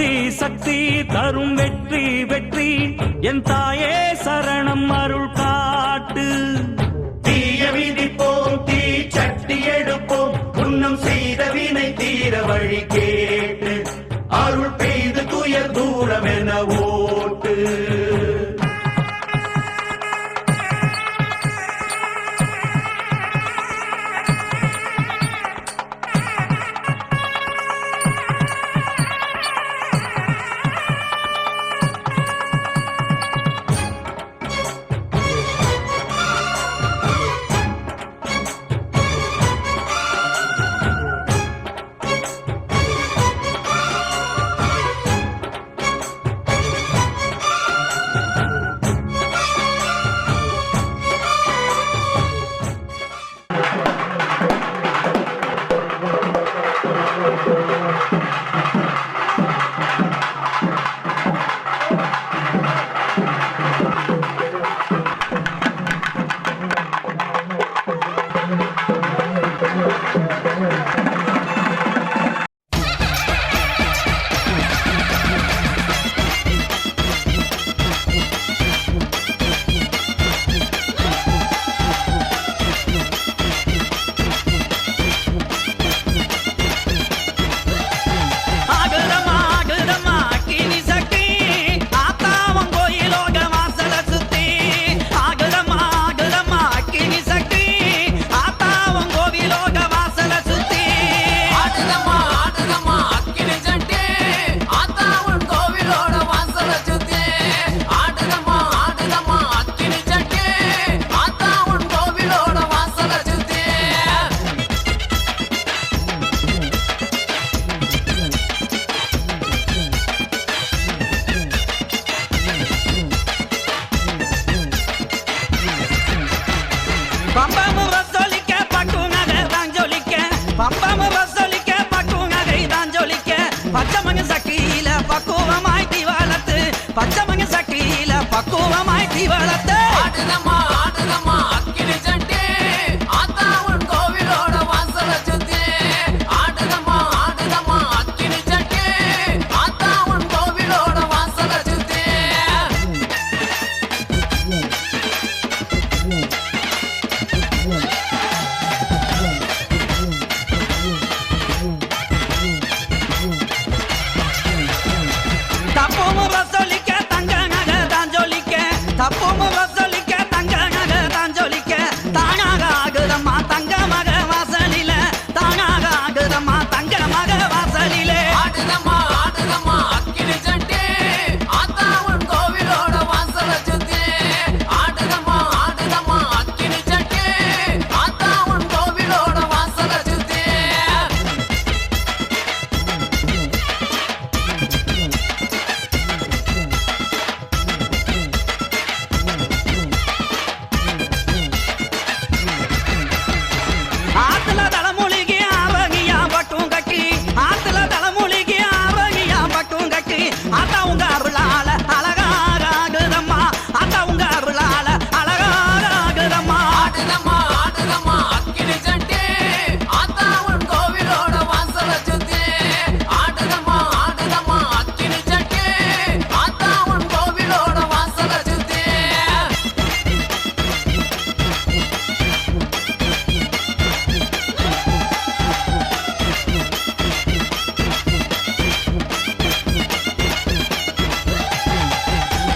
சக்தி சக்தி தரும் வெற்றி வெற்றி. என் தாயே சரணம் அருள் காட்டு. தீய விதிப்போம் தீ சட்டி எடுப்போம். புன்னம் செய்த வினை தீர வழி கேட்டு. அருள் பெய்து துயர் தூரம் என ஓட்டு. கை வளர்த்த.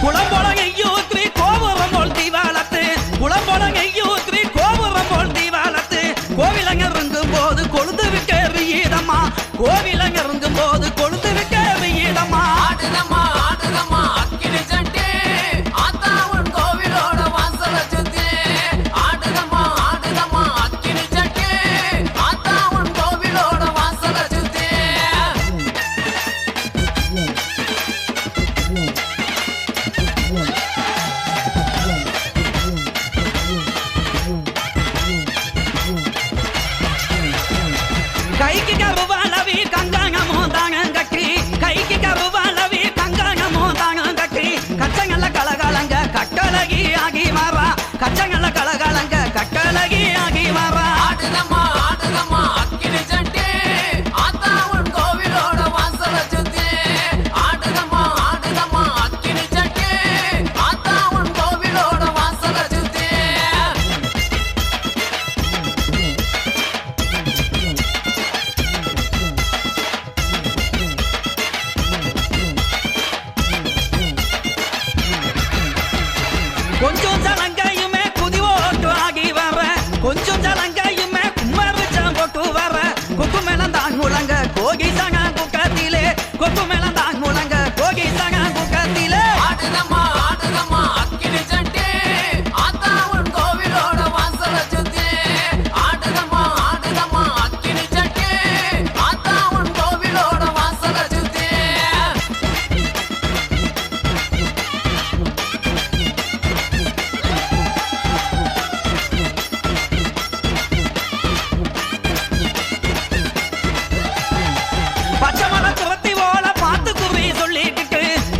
குளம்பொழங்கையூத்ரி கோபுரம் போல் தீவாலத்து குளம்பொழங்கையூத்ரி கோபுரம் போல் தீவாலத்து கோவிலங்க இறங்கும் போது கொழுந்து விட்டு ஈதம்மா. கோவிலங்க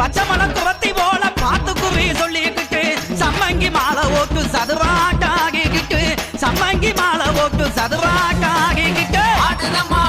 பச்சை மலம் துரத்தி போல பாத்துக்குவி சொல்லிக்கிட்டு சம்மங்கி மாலை ஓட்டு சதுராட்டாகிக்கிட்டு சம்மங்கி மாலை ஓட்டு சதுராட்டாகிக்கிட்டு. ஆடுதமா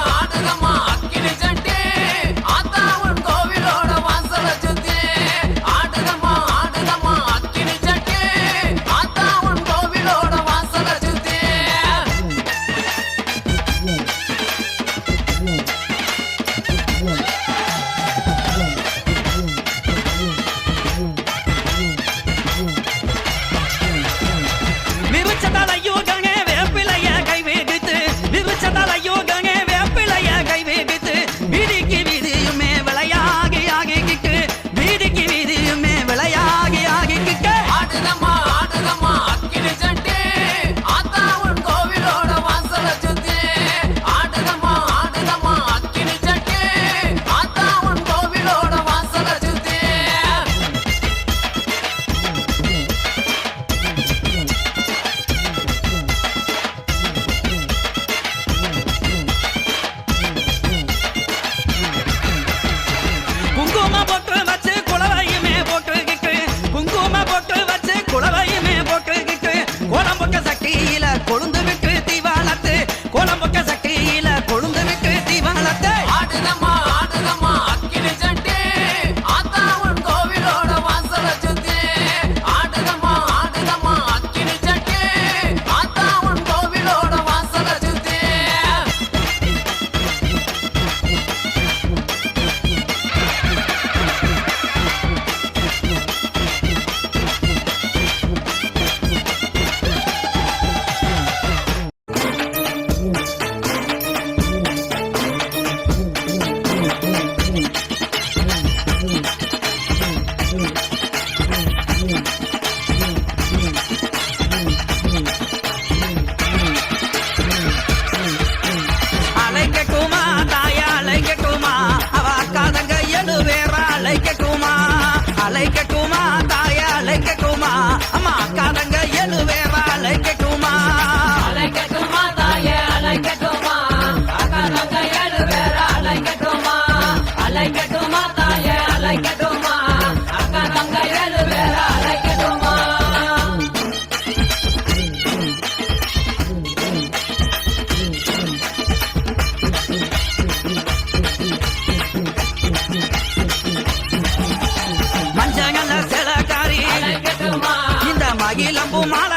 இளம்பு மாலை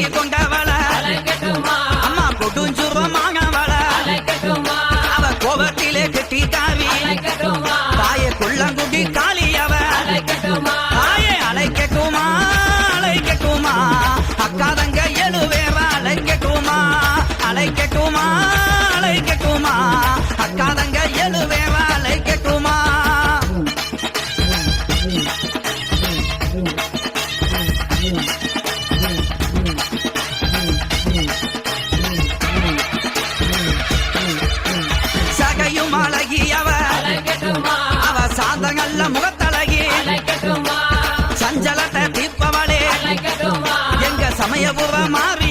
you're going down. மாறி